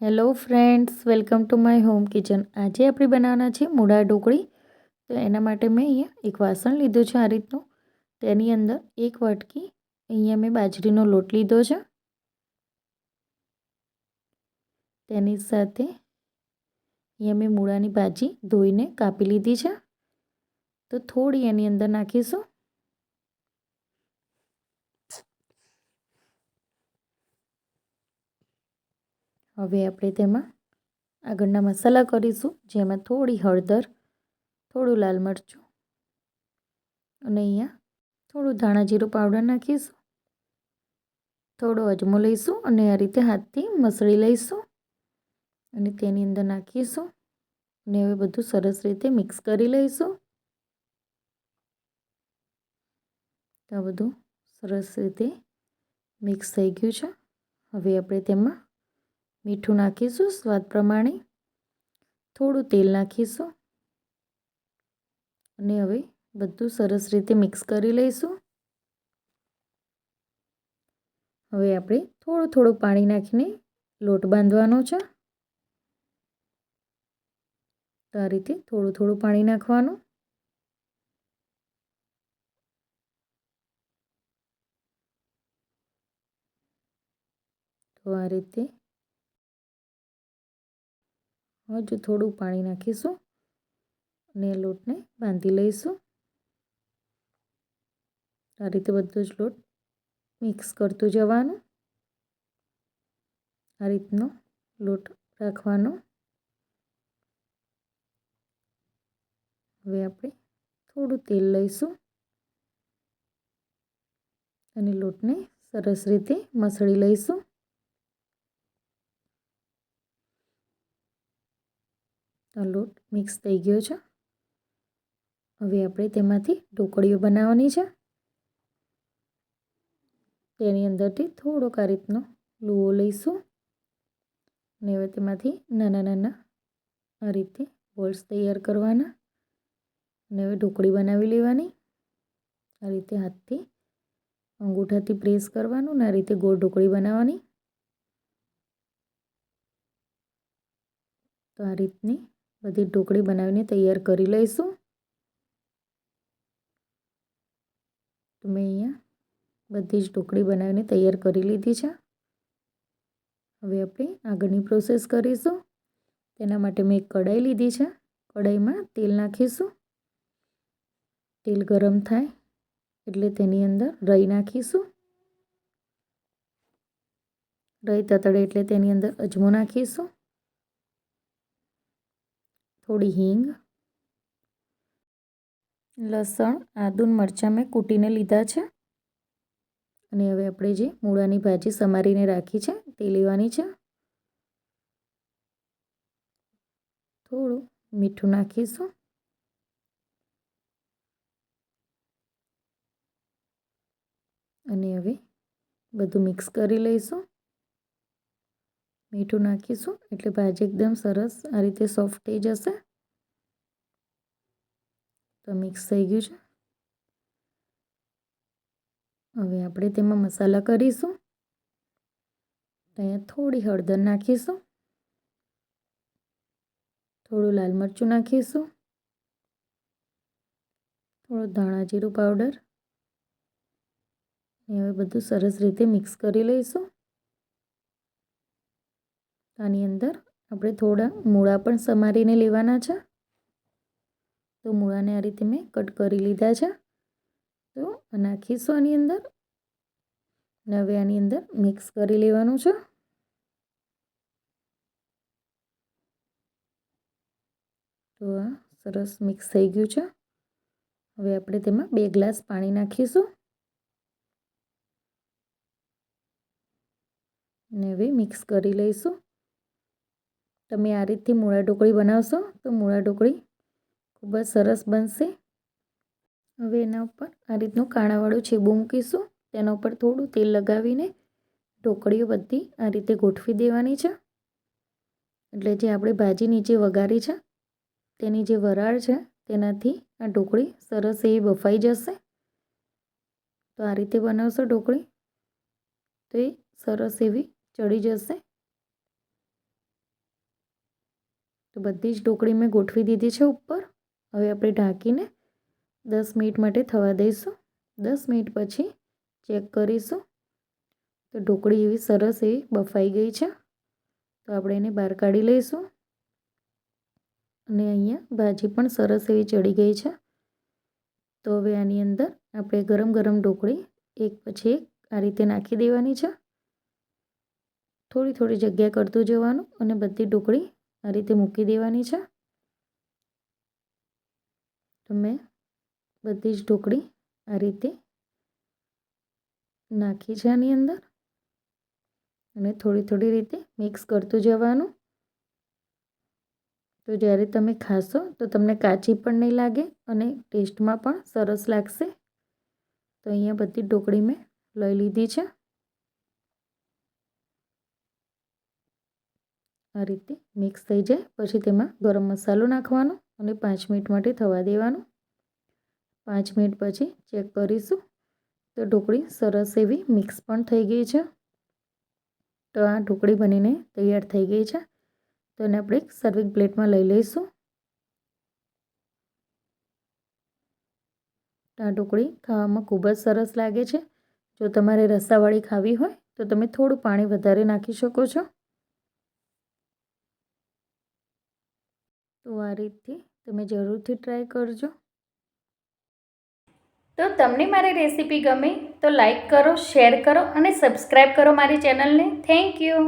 Hello friends, welcome to my home kitchen. આજે આપણે બનાવવાના છે મૂળા ઢોકળી. તો એના માટે મેં અહીંયા એક વાસણ લીધું છે આ રીતનું. તેની અંદર એક વાટકી અહીંયા મેં બાજરીનો લોટ લીધો છે. તેની સાથે અહીંયા મેં મૂળાની ભાજી ધોઈને કાપી લીધી છે. તો થોડી એની અંદર નાખીશું. હવે આપણે તેમાં આગળના મસાલા કરીશું, જેમાં થોડી હળદર, થોડું લાલ મરચું અને અહીંયા થોડું ધાણા જીરું પાવડર નાખીશું. થોડો અજમો લઈશું અને આ રીતે હાથથી મસળી લઈશું અને તેની અંદર નાખીશું અને હવે બધું સરસ રીતે મિક્સ કરી લઈશું. તો બધું સરસ રીતે મિક્સ થઈ ગયું છે. હવે આપણે તેમાં મીઠું નાખીશું, સ્વાદ પ્રમાણે. થોડું તેલ નાખીશું. અને હવે બધું સરસ રીતે મિક્સ કરી લઈશું. હવે આપણે થોડું થોડું પાણી નાખીને લોટ બાંધવાનો છે. તો આ રીતે થોડું થોડું પાણી નાખવાનું. તો આ રીતે હજુ થોડું પાણી નાખીશું અને લોટને બાંધી લઈશું. આ રીતે બધો જ લોટ મિક્સ કરતું જવાનું. આ રીતનો લોટ રાખવાનો. હવે આપણે થોડું તેલ લઈશું અને લોટને સરસ રીતે મસળી લઈશું. લોટ મિક્સ થઈ ગયો છે. હવે આપણે તેમાંથી ઢોકળીઓ બનાવવાની છે. તેની અંદરથી થોડોક આ રીતનો લુઓ લઈશું. અને હવે તેમાંથી નાના નાના આ રીતે બોલ્સ તૈયાર કરવાના. અને હવે ઢોકળી બનાવી લેવાની. આ રીતે હાથથી અંગૂઠાથી પ્રેસ કરવાનું અને આ રીતે ગોળ ઢોકળી બનાવવાની. તો આ રીતની બધી ઢોકળી બનાવીને તૈયાર કરી લઈશું. તો મેં અહીંયા બધી જ ઢોકળી બનાવીને તૈયાર કરી લીધી છે. હવે આપણે આગળની પ્રોસેસ કરીશું. તેના માટે મેં એક કઢાઈ લીધી છે. કઢાઈમાં તેલ નાખીશું. તેલ ગરમ થાય એટલે તેની અંદર રઈ નાખીશું. રઈ તતડે એટલે તેની અંદર અજમો નાખીશું. થોડી હિંગ, લસણ, આદુન મરચાં મેં કૂટીને લીધા છે. અને હવે આપણે જે મૂળાની ભાજી સમારીને રાખી છે તે લેવાની છે. થોડું મીઠું નાખીશું. અને હવે બધું મિક્સ કરી લઈશું. મીઠું નાખીશું. એટલે ભાજી એકદમ સરસ આ રીતે સોફ્ટ થઈ જશે. તો મિક્સ થઈ ગયું છે. હવે આપણે તેમાં મસાલા કરીશું. અહીંયા થોડી હળદર નાખીશું. થોડું લાલ મરચું નાખીશું. થોડું ધાણા જીરું પાવડર હવે બધું સરસ રીતે મિક્સ કરી લઈશું. આની અંદર આપણે થોડા મૂળા પણ સમારીને લેવાના છે. તો મૂળાને આ રીતે મેં કટ કરી લીધા છે. તો નાખીશું આની અંદર અને હવે આની અંદર મિક્સ કરી લેવાનું છે. તો આ સરસ મિક્સ થઈ ગયું છે. હવે આપણે તેમાં બે ગ્લાસ પાણી નાખીશું. ને હવે મિક્સ કરી લઈશું. તમે આ રીતથી મૂળા ઢોકળી બનાવશો તો મૂળા ઢોકળી ખૂબ જ સરસ બનશે. હવે એના ઉપર આ રીતનું કાણાવાળું છેબું મૂકીશું. તેના ઉપર થોડું તેલ લગાવીને ઢોકળીઓ બધી આ રીતે ગોઠવી દેવાની છે. એટલે જે આપણે ભાજી નીચે વઘારી છે, તેની જે વરાળ છે, તેનાથી આ ઢોકળી સરસ એવી બફાઈ જશે. તો આ રીતે બનાવશો ઢોકળી તો એ સરસ એવી ચડી જશે. તો બધી જ ઢોકળી મેં ગોઠવી દીધી છે ઉપર. હવે આપણે ઢાંકીને દસ મિનિટ માટે થવા દઈશું. દસ મિનિટ પછી ચેક કરીશું. તો ઢોકળી એવી સરસ એવી બફાઈ ગઈ છે. તો આપણે એને બહાર કાઢી લઈશું. અને અહીંયા ભાજી પણ સરસ એવી ચડી ગઈ છે. તો હવે આની અંદર આપણે ગરમ ગરમ ઢોકળી એક પછી એક આ રીતે નાખી દેવાની છે. થોડી થોડી જગ્યા કરતું જવાનું અને બધી ઢોકળી આ રીતે મૂકી દેવાની છે. તો મેં બધી જ ઢોકળી આ રીતે નાખી છે આની અંદર. અને થોડી થોડી રીતે મિક્સ કરતું જવાનું. તો જ્યારે તમે ખાશો તો તમને કાચી પણ નહીં લાગે અને ટેસ્ટમાં પણ સરસ લાગશે. તો અહીંયા બધી ઢોકળી મેં લઈ લીધી છે. આ રીતે મિક્સ થઈ જાય. પછી તેમાં ગરમ મસાલો નાખવાનો અને પાંચ મિનિટ માટે થવા દેવાનું. પાંચ મિનિટ પછી ચેક કરીશું તો ઢોકળી સરસ એવી મિક્સ પણ થઈ ગઈ છે. તો આ ઢોકળી બનીને તૈયાર થઈ ગઈ છે. તો એને આપણે એક સર્વિંગ પ્લેટમાં લઈ લઈશું. આ ઢોકળી ખાવામાં ખૂબ જ સરસ લાગે છે. જો તમારે રસાવાળી ખાવી હોય તો તમે થોડું પાણી વધારે નાખી શકો છો. તો આ રીતથી તમે જરૂરથી ટ્રાય કરજો. તો તમને મારી રેસીપી ગમે તો લાઈક કરો શેર કરો અને સબસ્ક્રાઈબ કરો મારી ચેનલને થેન્ક યુ